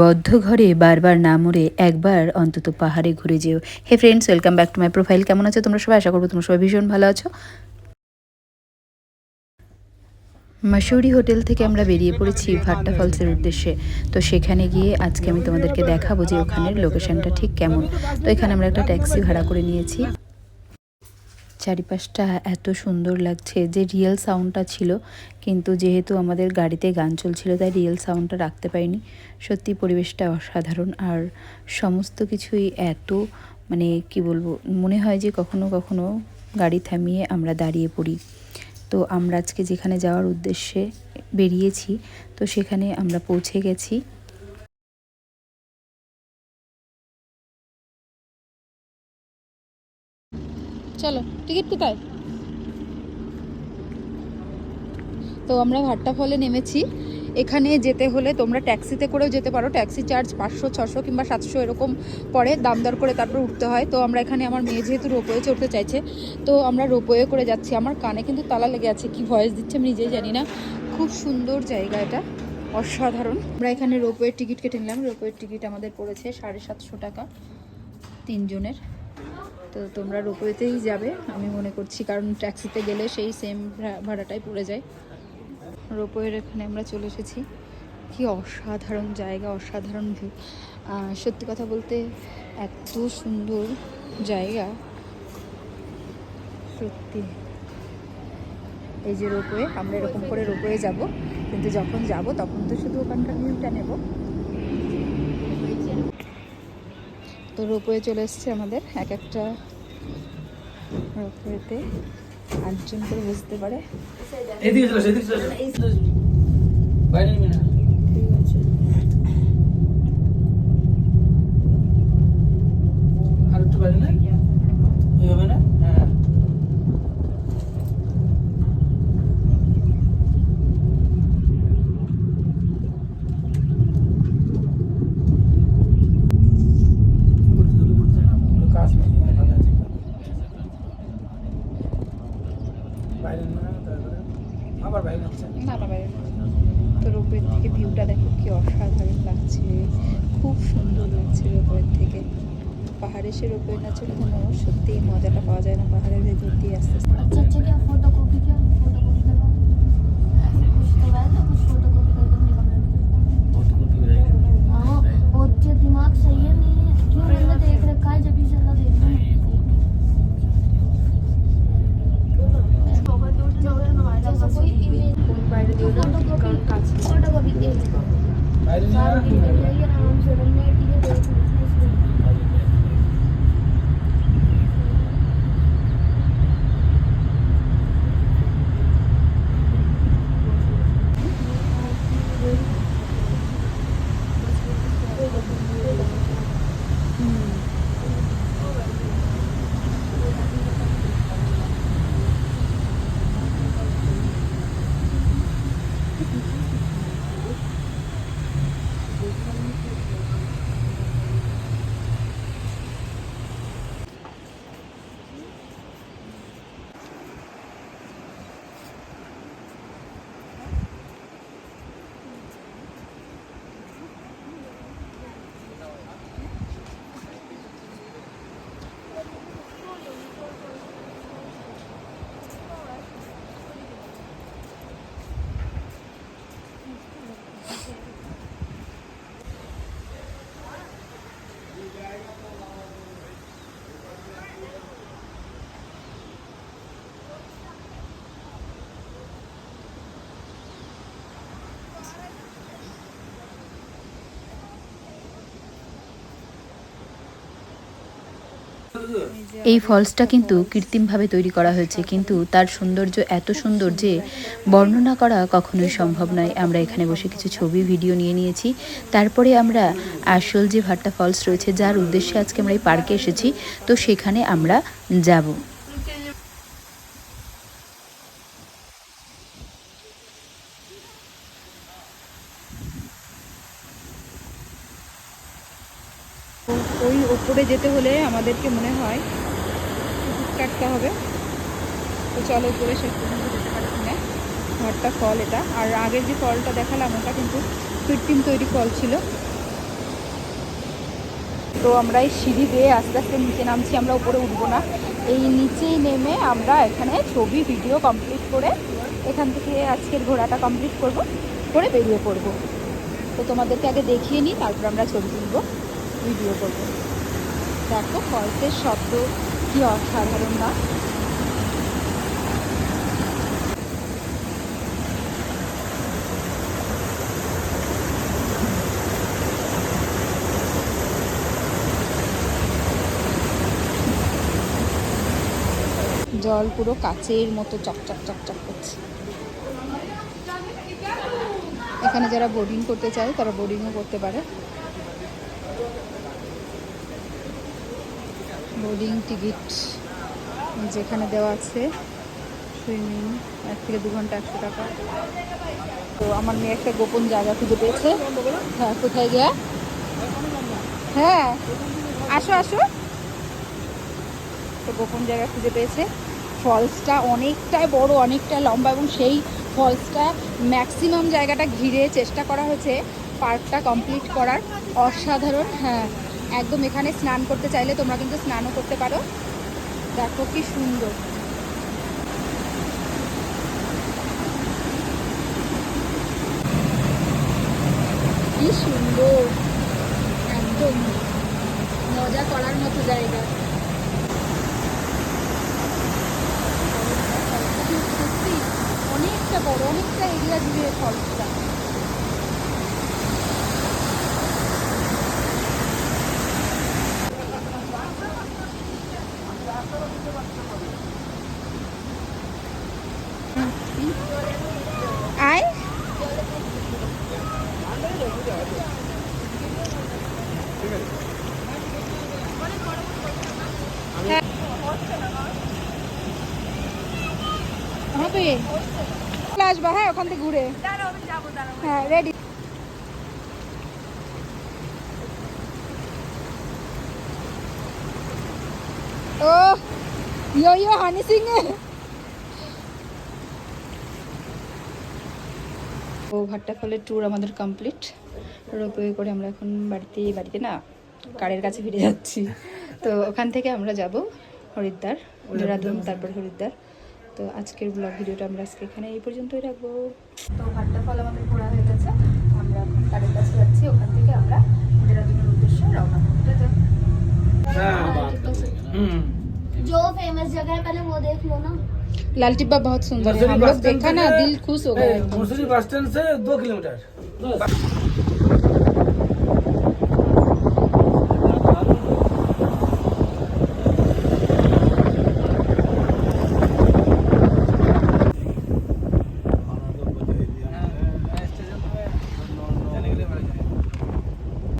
বদ্ধ ঘরে বারবার না মরে একবার অন্তত পাহাড়ে ঘুরে যেও। Hey friends welcome back to my profile কেমন আছো তোমরা সবাই? আশা করব তোমরা সবাই ভীষণ ভালো আছো। মাসুরি হোটেল থেকে আমরা বেরিয়ে পড়েছি ভাট্টা ফলসের উদ্দেশ্যে। তো সেখানে গিয়ে আজকে আমি তোমাদেরকে দেখাবো যে ওখানের লোকেশনটা ঠিক কেমন। তো এখানে আমরা একটা ট্যাক্সি ভাড়া করে নিয়েছি। চারিপাশটা এত সুন্দর লাগছে যে রিয়েল সাউন্ডটা ছিল। কিন্তু যেহেতু আমাদের গাড়িতে গান চলছিল, তাই রিয়েল সাউন্ডটা রাখতে পারিনি। সত্যি পরিবেশটা অসাধারণ। আর সমস্ত কিছুই এত মানে কি বলব, মনে হয় যে কখনো কখনো গাড়ি থামিয়ে আমরা দাঁড়িয়ে পড়ি। তো আমরা আজকে যেখানে যাওয়ার উদ্দেশ্যে বেরিয়েছি, তো সেখানে আমরা পৌঁছে গেছি। চলো, টিকিট কোথায়? তো আমরা ভাট্টা ফলে নেমেছি। এখানে যেতে হলে তোমরা ট্যাক্সিতে করেও যেতে পারো। ট্যাক্সি চার্জ পাঁচশো, ছশো কিংবা সাতশো এরকম পরে দাম দর করে তারপর উঠতে হয়। তো আমরা এখানে আমার মেয়ে যেহেতু রোপওয়ে চড়তে চাইছে, তো আমরা রোপওয়ে করে যাচ্ছি। আমার কানে কিন্তু তালা লেগে আছে, কি ভয়েস দিচ্ছে আমি নিজেই জানি না। খুব সুন্দর জায়গা এটা, অসাধারণ। আমরা এখানে রোপওয়ের টিকিট কেটে নিলাম। রোপওয়ের টিকিট আমাদের পড়েছে সাড়ে সাতশো টাকা তিনজনের। তো তোমরা রোপওয়েতেই যাবে, আমি মনে করছি, কারণ ট্যাক্সিতে গেলে সেই সেম ভাড়াটাই পড়ে যায়। রোপওয়ের এখানে আমরা চলে এসেছি। কি অসাধারণ জায়গা, অসাধারণ ভিউ সত্যি কথা বলতে এত সুন্দর জায়গা। সত্যি। এই যে রোপওয়ে, আমরা এরকম করে রোপওয়ে যাব, কিন্তু যখন যাব, তখন তো শুধু ওখানকার ভিউটা নেব। তো রোপওয়ে চলে এসছে আমাদের, এক একটা রোপওয়েতে আটজন করে বসতে পারে। আর একটু বাইরে না? হবে না? হ্যাঁ। উপরে তুলো, উপরে তুলো। ওগুলো কাজ নেই, ভালো আছে। বাইরে নিবি না, তারপরে আবার বাইরে হচ্ছে না না বাইরে না। তো রোপওয়ের থেকে ভিউটা দেখো কি অসাধারণ লাগছে খুব সুন্দর লাগছে রোপওয়ের থেকে পাহাড়ে সে রোপওয়ে না চলে কোনো সত্যি এই মজাটা পাওয়া যায় না পাহাড়ের ভেতর দিয়ে আস্তে আস্তে अच्छा अच्छा क्या फोटो कॉपी क्या फोटो कॉपी करवा ऐसे कुछ तो है तो कुछ फोटो कॉपी करके अपने कमरे में हाँ और जो दिमाग सही है नहीं है क्यों मैंने देख रखा है जब भी चला देख रहा है এই ফলসটা কিন্তু কৃত্রিমভাবে তৈরি করা হয়েছে, কিন্তু তার সৌন্দর্য এত সুন্দর যে বর্ণনা করা কখনোই সম্ভব নয়। আমরা এখানে বসে কিছু ছবি, ভিডিও নিয়ে নিয়েছি। তারপরে আমরা আসল যে ভাট্টা ফলস রয়েছে, যার উদ্দেশ্যে আজকে আমরা এই পার্কে এসেছি, তো সেখানে আমরা যাব। ওই ওপরে যেতে হলে আমাদেরকে মনে হয় টিকিট কাটতে হবে। তো চলো উপরে শেষ পর্যন্ত যেতে পারছি না ঘরটা ফল এটা। আর আগের যে ফলটা দেখালাম, ওটা কিন্তু কৃত্রিম তৈরি ফল ছিল। তো আমরা এই সিঁড়ি দিয়ে আস্তে আস্তে নিচে নামছি, আমরা উপরে উঠবো না। এই নিচেই নেমে আমরা এখানে ছবি, ভিডিও কমপ্লিট করে এখান থেকে আজকের ঘোড়াটা কমপ্লিট করব, করে বেরিয়ে পড়ব। তো তোমাদেরকে আগে দেখিয়ে নিই, তারপর আমরা ছবি তুলব। ভিডিও করব। দেখো ফলসের শব্দ কি অসাধারণ না? জল পুরো কাচের মতো চকচক চকচক করছে। এখানে যারা বোর্ডিং করতে চায়, তারা বোর্ডিংও করতে পারে। বোর্ডিং টিকিট যেখানে দেওয়া আছে সুইমিং এক থেকে দু ঘণ্টা একশো টাকা। তো আমার মেয়ে একটা গোপন জায়গা খুঁজে পেয়েছে। হ্যাঁ কোথায় গিয়া? হ্যাঁ আসো আসো। তো গোপন জায়গা খুঁজে পেয়েছে। ফলসটা অনেকটাই বড়, অনেকটাই লম্বা এবং সেই ফলসটা ম্যাক্সিমাম জায়গাটা ঘিরে চেষ্টা করা হয়েছে। পার্কটা কমপ্লিট করার। অসাধারণ হ্যাঁ। একদম এখানে স্নান করতে চাইলে তোমরা কিন্তু স্নানও করতে পারো। দেখো কি সুন্দর। কি সুন্দর। একদম মজা করার মতো জায়গা। অনেকটা বড়, অনেকটা এরিয়া জুড়ে ফলসটা হবে। আসবা হ্যাঁ ওখান থেকে ঘুরে। হ্যাঁ রেডি ও ইয়ো ইয়ো হানি সিং ও ভাট্টা ফলের ট্যুর আমাদের কমপ্লিট রোপওয়ে করে আমরা এখন বাড়িতে বাড়িতে না কারের কাছে ফিরে যাচ্ছি তো ওখান থেকে আমরা যাব হরিদ্বার দেহরাদুন তারপর হরিদ্বার তো আজকের ব্লগ ভিডিওটা আমরা আজকে এখানে এই পর্যন্তই রাখবো তো ভাট্টা ফল আমাদের ঘোরা হয়ে গেছে আমরা এখন কারের কাছে যাচ্ছি ওখান থেকে আমরা দেহরাদুনের উদ্দেশ্যে রওনা হবো টাটা। हम्म जो फेमस जगह है पहले वो देख लो ना लाल टिब्बा बहुत सुंदर है। हम लोग देखा ना दिल खुश हो गया मुसरी बस स्टैंड से दो किलोमीटर।